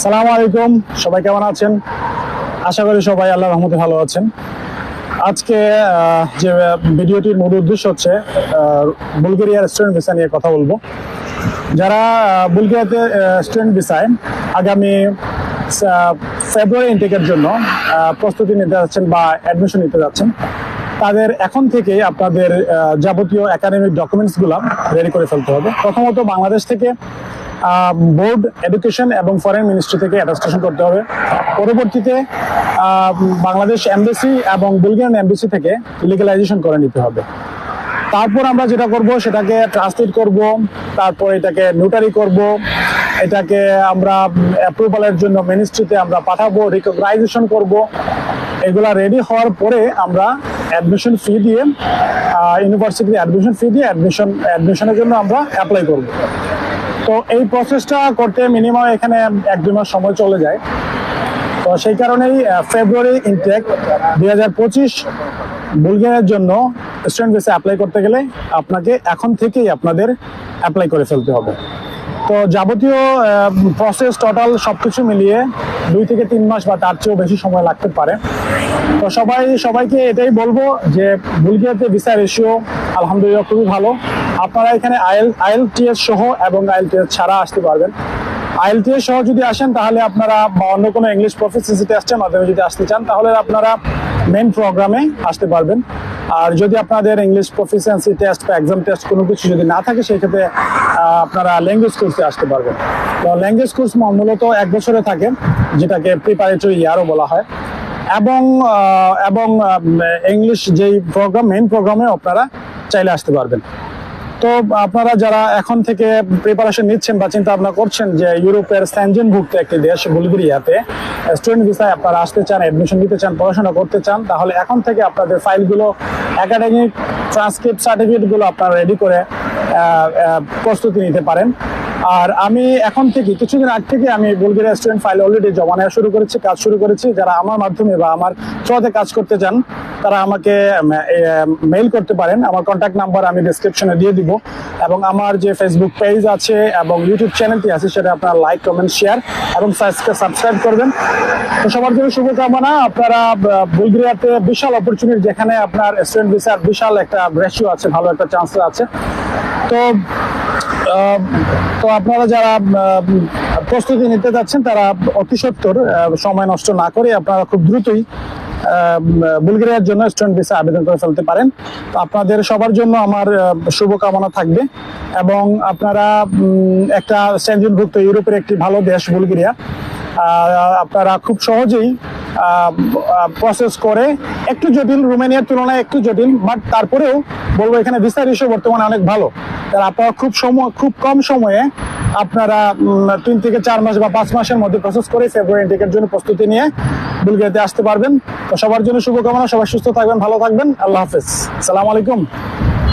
সালাম আলাইকুম। সবাই কেমন আছেন? আশা করি সবাই আল্লাহ রহমতে ভালো আছেন। আজকে যে ভিডিওটির মূল উদ্দেশ্য হচ্ছে আহ, বুলগেরিয়ার স্টুডেন্ট ভিসা নিয়ে কথা বলব। যারা বুলগেরিয়াতে স্টুডেন্ট ভিসায় আগামী ফেব্রুয়ারি ইনটেকের জন্য প্রস্তুতি নিতে যাচ্ছেন বা অ্যাডমিশন নিতে যাচ্ছেন তাদের এখন থেকে আপনাদের যাবতীয় একাডেমিক ডকুমেন্টসগুলো রেডি করে ফেলতে হবে। প্রথমত বাংলাদেশ থেকে বোর্ড এডুকেশন এবং ফরেন মিনিস্ট্রি থেকে অ্যাটাস্টেশন করতে হবে। পরবর্তীতে বাংলাদেশ এমবেসি এবং বুলগেরিয়ান এমবেসি থেকে লিগালাইজেশন করে নিতে হবে। তারপর আমরা যেটা করব, সেটাকে ট্রান্সলেট করব, তারপর এটাকে নোটারি করব, এটাকে আমরা অ্যাপ্রুভালের জন্য মিনিস্ট্রিতে আমরা পাঠাবো রিকগনাইজেশন করব। এগুলা রেডি হওয়ার পরে আমরা অ্যাডমিশন ফি দিয়ে ইউনিভার্সিটি অ্যাডমিশন ফি দিয়ে অ্যাডমিশন অ্যাডমিশনের জন্য আমরা অ্যাপ্লাই করব। তো এই প্রসেসটা করতে মিনিমাম এখানে এক দুই মাস সময় চলে যায়। তো সেই কারণেই ফেব্রুয়ারি ইনটেক দুই হাজার পঁচিশ বুলগেরিয়ার জন্য স্টুডেন্ট ভিসা অ্যাপ্লাই করতে গেলে আপনাকে এখন থেকেই আপনাদের অ্যাপ্লাই করে ফেলতে হবে। তো যাবতীয় প্রসেস টোটাল সবকিছু মিলিয়ে দুই থেকে তিন মাস বা তার চেয়েও বেশি সময় লাগতে পারে। তো সবাই সবাইকে এটাই বলব যে বুলগেরিয়াতে ভিসা রেশিও আলহামদুলিল্লাহ খুবই ভালো। আপনারা এখানে আইএল আইএলটিএস সহ এবং আইএলটিএস ছাড়া আসতে পারবেন। আইএলটিএস সহ যদি আসেন তাহলে আপনারা বা অন্য কোনো ইংলিশ প্রফেসিসি টেস্টের মাধ্যমে যদি আসতে চান তাহলে আপনারা মেন প্রোগ্রামে আসতে পারবেন। আর যদি আপনাদের ইংলিশ প্রফিসিয়েন্সি টেস্ট বা এক্সাম টেস্ট কোনো কিছু যদি না থাকে সেই ক্ষেত্রে আহ, আপনারা ল্যাঙ্গুয়েজ কোর্সে আসতে পারবেন। তো ল্যাঙ্গুয়েজ কোর্স মূলত এক বছরে থাকে যেটাকে প্রিপারেটরি ইয়ারও বলা হয়। এবং এবং ইংলিশ যেই প্রোগ্রাম মেইন প্রোগ্রামে আপনারা চাইলে আসতে পারবেন। তো আপনারা যারা এখন থেকে প্রিপারেশন নিচ্ছেন বা চিন্তা ভাবনা করছেন যে ইউরোপের স্যানজেনভুক্ত একটি দেশ, বুলগেরিয়াতে স্টুডেন্ট ভিসায় আপনারা আসতে চান এডমিশন নিতে চান, পড়াশোনা করতে চান, তাহলে এখন থেকে আপনাদের ফাইলগুলো একাডেমিক ট্রান্সক্রিপ্ট সার্টিফিকেটগুলো আপনারা রেডি করে প্রস্তুতি নিতে পারেন। আর আমি এখন থেকে, কিছুদিন আগ থেকে আমি বুলগেরিয়া স্টুডেন্ট ফাইল অলরেডি জমা নেওয়া শুরু করেছি, কাজ শুরু করেছি। যারা আমার মাধ্যমে বা আমার থ্রুতে কাজ করতে চান, তারা আমাকে মেইল করতে পারেন। আমার কন্ট্যাক্ট নাম্বার আমি ডিসক্রিপশনে দিয়ে দিব। এবং আমার যে ফেসবুক পেজ আছে এবং ইউটিউব চ্যানেলটি আছে, সেটা আপনারা লাইক কমেন্ট শেয়ার এবং সাবস্ক্রাইব করবেন। তো সবার জন্য শুভকামনা। আপনারা বুলগেরিয়াতে বিশাল অপরচুনিটি যেখানে আপনার স্টুডেন্ট ভিসার বিশাল একটা রেশিও আছে, ভালো একটা চান্স আছে। তো তো আপনারা যারা প্রস্তুতি নিতে যাচ্ছেন, তারা অতি সত্তর সময় নষ্ট না করে আপনারা খুব দ্রুতই বুলগেরিয়ার জন্য স্টুডেন্ট ভিসা আবেদন করে ফেলতে পারেন। তো আপনাদের সবার জন্য আমার শুভকামনা থাকবে এবং আপনারা একটা সেঞ্জনভুক্ত ইউরোপের একটি ভালো দেশ, বুলগেরিয়া আপনারা খুব সহজেই প্রসেস করে একটু জটিল, রোমানিয়ার তুলনায় একটু জটিল বাট তারপরেও বলব এখানে ভিসা রেশিও বর্তমানে অনেক ভালো। আপনারা খুব সময়, খুব কম সময়ে আপনারা তিন থেকে চার মাস বা পাঁচ মাসের মধ্যে প্রসেস করে ফেব্রুয়ারি জন্য প্রস্তুতি নিয়ে বুলগেরিয়াতে আসতে পারবেন। তো সবার জন্য শুভকামনা, সবাই সুস্থ থাকবেন, ভালো থাকবেন। আল্লাহ হাফেজ। সালাম আলাইকুম।